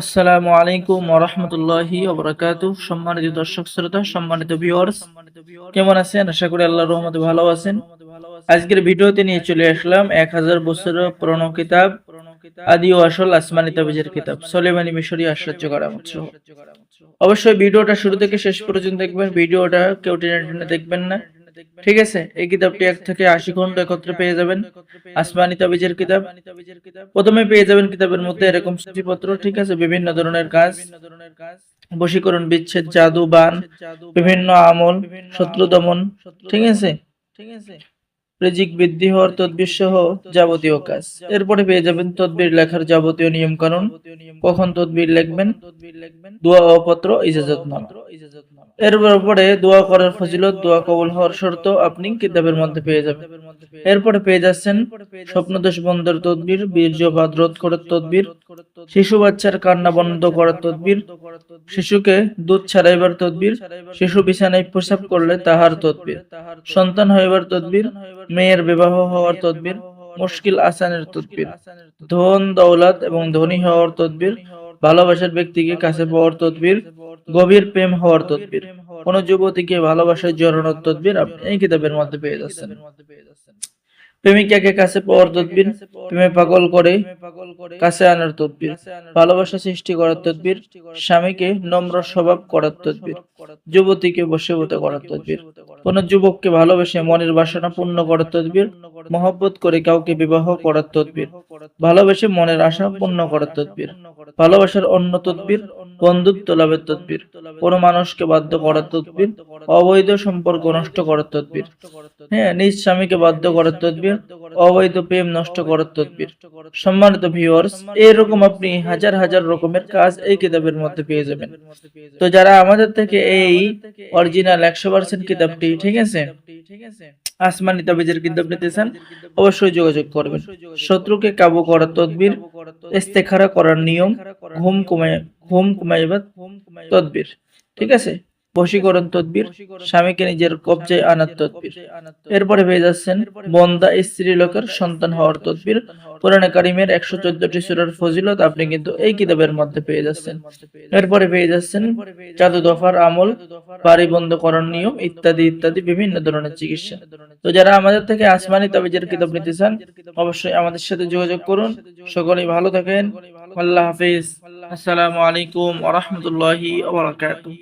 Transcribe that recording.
আসসালামু আলাইকুম ওরহমতুল্লাহি ওবরাকাত সম্মানিত দর্শক শ্রোতা, সম্মানিত ভিউয়ার্স কেমন আছেন? আশা করি আল্লাহর রহমতে ভালো আছেন। আজকের ভিডিওতে নিয়ে চলে আসলাম এক হাজার বছরের পুরনো কিতাব, আদি ও আসল আসমানি তাবিজের কিতাব, সলেমানি মিশরি আশ্চর্য কারামত সহ। অবশ্যই ভিডিওটা শুরু থেকে শেষ পর্যন্ত দেখবেন, ভিডিওটা কেউ টেনে টেনে দেখবেন না। ঠিক আছে এই কিতাবটি এক থেকে আশি খন্ড একত্রে পেয়ে যাবেন। আসমানি তাবিজের কিতাব। প্রথমে পেয়ে যাবেন কিতাবের মধ্যে এরকম সূচিপত্র ঠিক আছে বিভিন্ন ধরনের কাজ। বশীকরণ বিচ্ছেদ জাদু বান বিভিন্ন আমল শত্রু দমন ঠিক আছে? ঠিক আছে। রিজিক বৃদ্ধি হওয়ার তদবির সহ যাবতীয় কাজ। এরপরে পেয়ে যাবেন তদবির লেখার যাবতীয় নিয়ম কানুন কখন তদবির লিখবেন? দোয়া ও পত্র ইজাজত এর পরে দোয়া করার ফজিলত, দোয়া কবুল হওয়ার শর্ত আপনি কিতাবের মধ্যে পেয়ে যাবেন। এরপরে পেয়ে যাচ্ছেন স্বপ্নদোষ বন্ধের তদবির, বীর্যবাদ রোধ করার তদবির শিশু বাচ্চার কান্না বন্ধ করার তদবির, শিশুকে দুধ ছাড়াইবার তদবির, শিশু বিছানায় প্রসাব করলে তাহার তদবির, সন্তান হইবার তদবির, মেয়ের বিবাহ হওয়ার তদবির, মুশকিল আসানের তদবির, ধন, দৌলত এবং ধনী হওয়ার তদবির, ভালোবাসার ব্যক্তিকে কাছে পাওয়ার তদবির, গভীর প্রেম হওয়ার তদবির, কোন যুবতীকে ভালোবাসার জড়ানোর তদবির আপনি এই কিতাবের মধ্যে পেয়ে যাচ্ছেন। প্রেমিকাকে কাছে পাওয়ার তদবির, প্রেমে পাগল করে কাছে আনার তদবির, ভালোবাসা সৃষ্টি করার তদবির, স্বামীকে নম্র স্বভাব করার তদবির, যুবতীকে বশীভূত করার তদবির, কোন যুবককে ভালোবেসে মনের বাসনা পূর্ণ করার তদবির, মহব্বত করে কাউকে বিবাহ করার তদবির, ভালোবেসে মনের আশা পূর্ণ করার তদবির, ভালোবাসার অন্য তদবির বন্ধুত্ব লাভের তদবির। কোনো মানুষকে বাধ্য করার তদবির। অবৈধ সম্পর্ক নষ্ট করার তদবির। হ্যাঁ নিজ স্বামীকে বাধ্য করার তদবির। অবৈধ প্রেম নষ্ট করার তদবির। সম্মানিত ভিউয়ার্স এরকম আপনি হাজার হাজার রকমের কাজ এই কিতাবের মধ্যে পেয়ে যাবেন। তো যারা আমাদের থেকে এই অরিজিনাল একশো পার্সেন্ট কিতাবটি, ঠিক আছে? আসমানি তাবিজের কিতাব নিতে চান, অবশ্যই যোগাযোগ করবেন। শত্রুকে কাবু করার তদবির, ইস্তেখারা করার নিয়ম, ঘুম কমায় ঘুম কমাইবার তদবির, ঠিক আছে? বশীকরণ তদবির, স্বামীকে নিজের কবজায় আনার তদবির। এরপরে পেয়ে যাচ্ছেন বন্দা স্ত্রী লোকের সন্তান হওয়ার তদবির। কোরআনে কারিমের একশো চোদ্দটি সুরার ফজিলত আপনি কিন্তু এই কিতাবের মধ্যে পেয়ে যাচ্ছেন। এরপরে পেয়ে যাচ্ছেন জাদু দফার আমল, বাড়ি বন্ধ করার নিয়ম ইত্যাদি ইত্যাদি বিভিন্ন ধরনের চিকিৎসা। তো যারা আমাদের থেকে আসমানি তাবিজের কিতাব নিতে চান, অবশ্যই আমাদের সাথে যোগাযোগ করুন। সকলেই ভালো থাকেন। আল্লাহ হাফিজ। আসসালামু আলাইকুম ওয়া রাহমাতুল্লাহি ওয়া বারাকাতুহু।